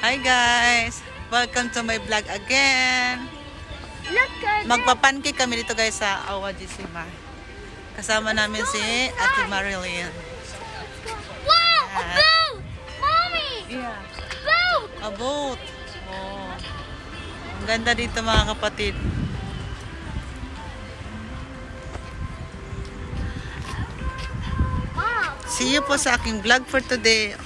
Hi guys! Welcome to my vlog again. Look at Magpapancake kami dito guys sa Awadisima. Kasama namin si Ate Marilyn. Wow! A boat! Mommy! Yeah. Boat! A boat. Oh. Ang ganda dito mga kapatid. See you po sa aking vlog for today.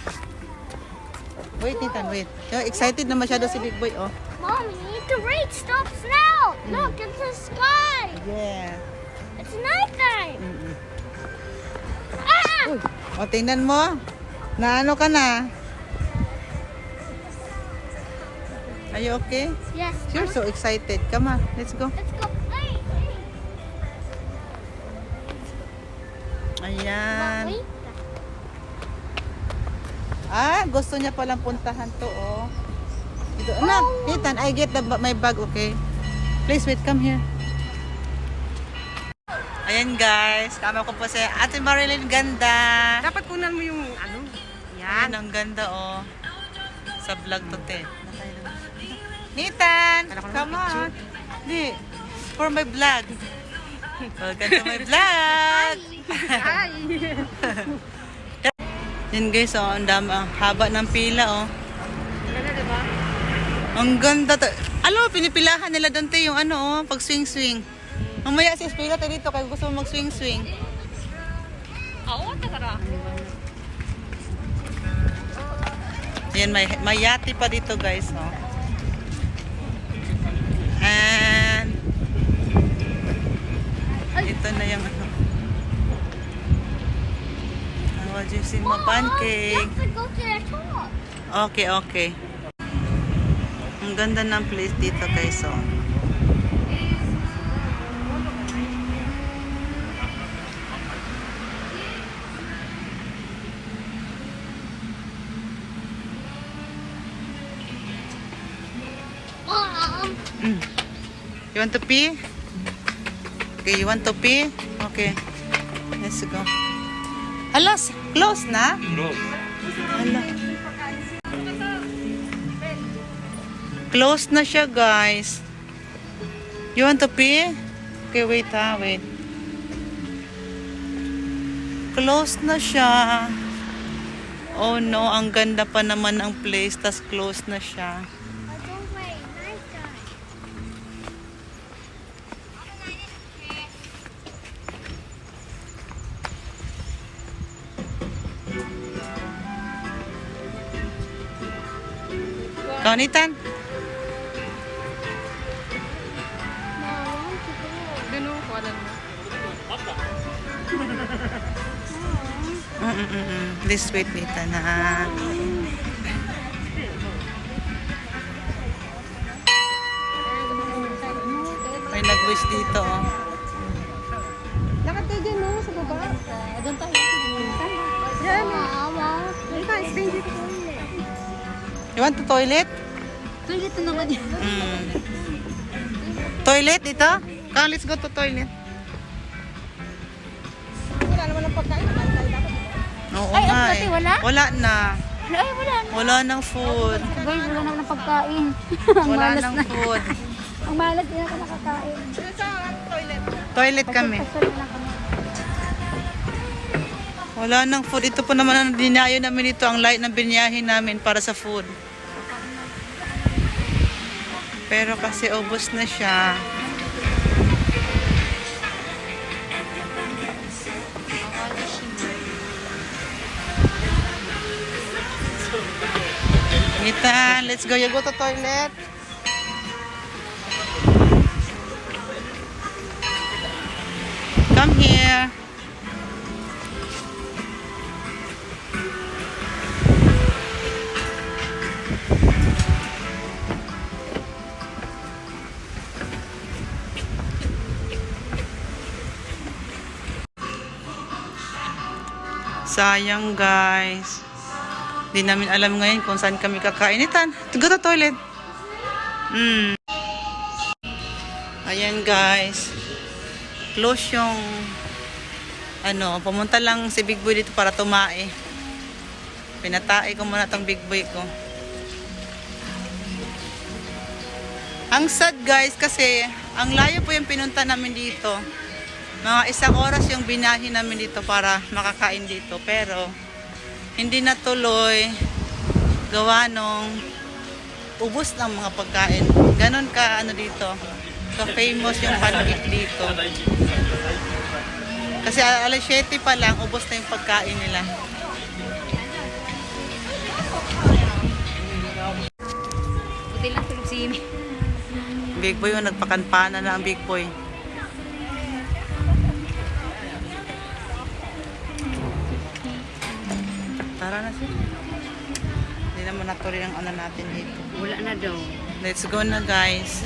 Wait, Nathan, wait. Yo, excited na masyado si Big Boy, oh. Mom, you need to read. Stop now! Look, it's the sky! Yeah. It's nighttime! Mm-mm. Ah! Uy, o tingnan mo. Na ano ka na? Are you okay? Yes. You're so excited. Come on, let's go. Let's Ah, gusto niya palang puntahan to, oh. Dito, anak, Nathan, I get the, my bag, okay? Please wait, come here. Ayan guys, kama ko po si Ate Marilyn Ganda. Dapat kunan mo yung ano. Yan, ang ganda, oh. Sa vlog to, te. Nathan, come on. Di, for my vlog. Welcome to my vlog. Ay! Yan guys, oh, ang dami, ang haba ng pila, oh. Ganda, diba? Ang ganda. To. Alam mo, pinipilahan nila doon te yung ano, oh, pag swing-swing. Mamaya si Espila tayo dito kaya gusto mo mag-swing-swing. Oo, takara. Yan, may, may yati pa dito guys, oh. And, ito na yung ano. You see my pancake? Okay, okay. Ang ganda ng place dito guys, oh. Mm. You want to pee? Okay, you want to pee? Okay. Let's go. Alas, close na? Hala. Close na siya, guys. You want to pee? Okay, wait ha, wait. Close na siya. Oh no, ang ganda pa naman ang place, tas close na siya. Kaunitan? Mom, Gano, kuwanan mo. Please wait, Nita, na. May nag-wish dito, oh. Lakad kayo dyan, no? Sa baba. Doon tayo. Yan. You want to toilet? Tulit na naman yan. Mm. Toilet dito? Come, let's go to toilet. Wala naman ang pagkain. Oo Ay, nga eh. wala? Wala na. Ay, wala na. Wala nang food. Sabay, wala naman ng pagkain. Wala nang food. Ang malas din ako nakakain. Sa toilet. Toilet kami. Na. Wala nang food. Ito po naman ang dinayo namin ito. Ang light ng binyahin namin para sa food. Pero kasi ubos na siya. Nita, let's go. You go to toilet. Come here. Sayang guys. Hindi namin alam ngayon kung saan kami kakain. Itan, go to toilet. Mm. Ayan guys. Close yung ano, pumunta lang si Big Boy dito para tumae. Pinatae ko muna tong Big Boy ko. Ang sad guys kasi ang layo po yung pinunta namin dito. Mga isang oras yung binahin namin dito para makakain dito. Pero hindi natuloy gawa nung ubos ng mga pagkain. Ganon ka ano dito. Ka famous yung pancake dito. Kasi alas 7 pa lang, ubos na yung pagkain nila. Buti lang tulog si Amy. Big boy yung nagpakanpana na ang big boy. Siya. Hindi naman natuloy ang ano natin dito. Wala na daw. Let's go na guys.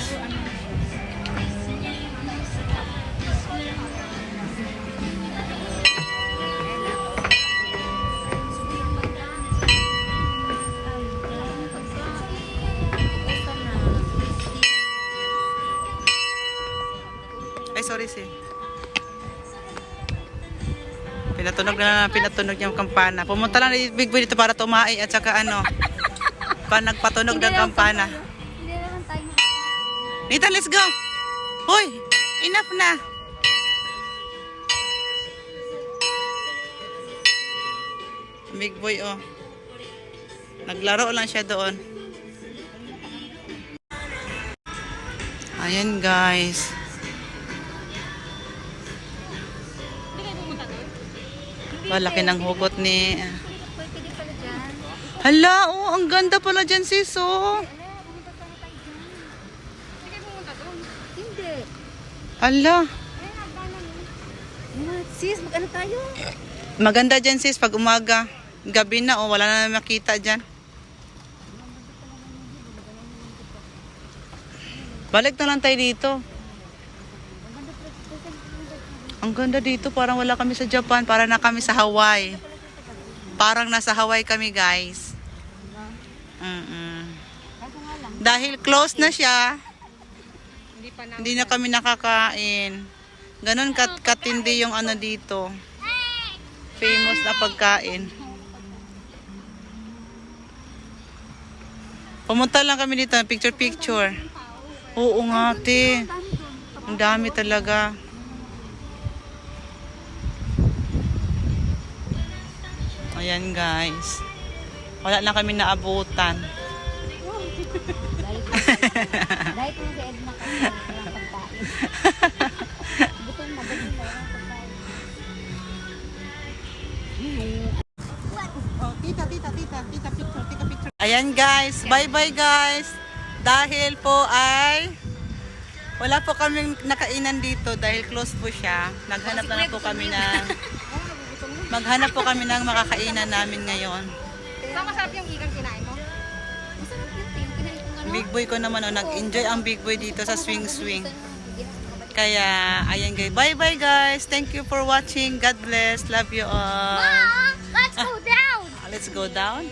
Ay, sorry si. Pinatunog na pinatunog yung kampana. Pumunta lang ni Big Boy dito para tumae at saka ano, pa nagpatunog ng kampana. Hindi naman tayo Nathan, let's go! Hoy! Enough na! Big boy, oh. Naglaro lang siya doon. Ayan, guys. Malaki ng hugot ni... Dyan. Hala, oh, ang ganda pala dyan, sis, oh. Hala. Sis, mag-ano tayo? Maganda dyan, sis, pag umaga. Gabi na, oh, wala na makita dyan. Balik na lang tayo dito. Ang ganda dito, parang wala kami sa Japan, para na kami sa Hawaii. Parang nasa Hawaii kami, guys. Mm-mm. Dahil close na siya, Hindi pa na. hindi na kami nakakain. Ganon kat katindi yung ano dito. Famous na pagkain. Pumunta lang kami dito, picture picture. Oo nga, te. Ang dami talaga. Ayan guys. Wala na kami naabutan. Dahil kung si Edna ka, walang pagkain. Gutom na, gutom na, walang pagkain. Oh, picture, tita, picture. Ayan guys, bye-bye guys. Dahil po ay wala po kaming nakainan dito dahil close po siya. Naghanap na lang po kami ng maghanap po kami ng makakainan namin ngayon. Saan masarap yung ikan kinain mo? Masarap. Big boy ko naman oh, nag-enjoy ang big boy dito sa swing swing. Kaya ayan guys, bye-bye guys. Thank you for watching. God bless. Love you all. Ah, let's go down. Let's go down.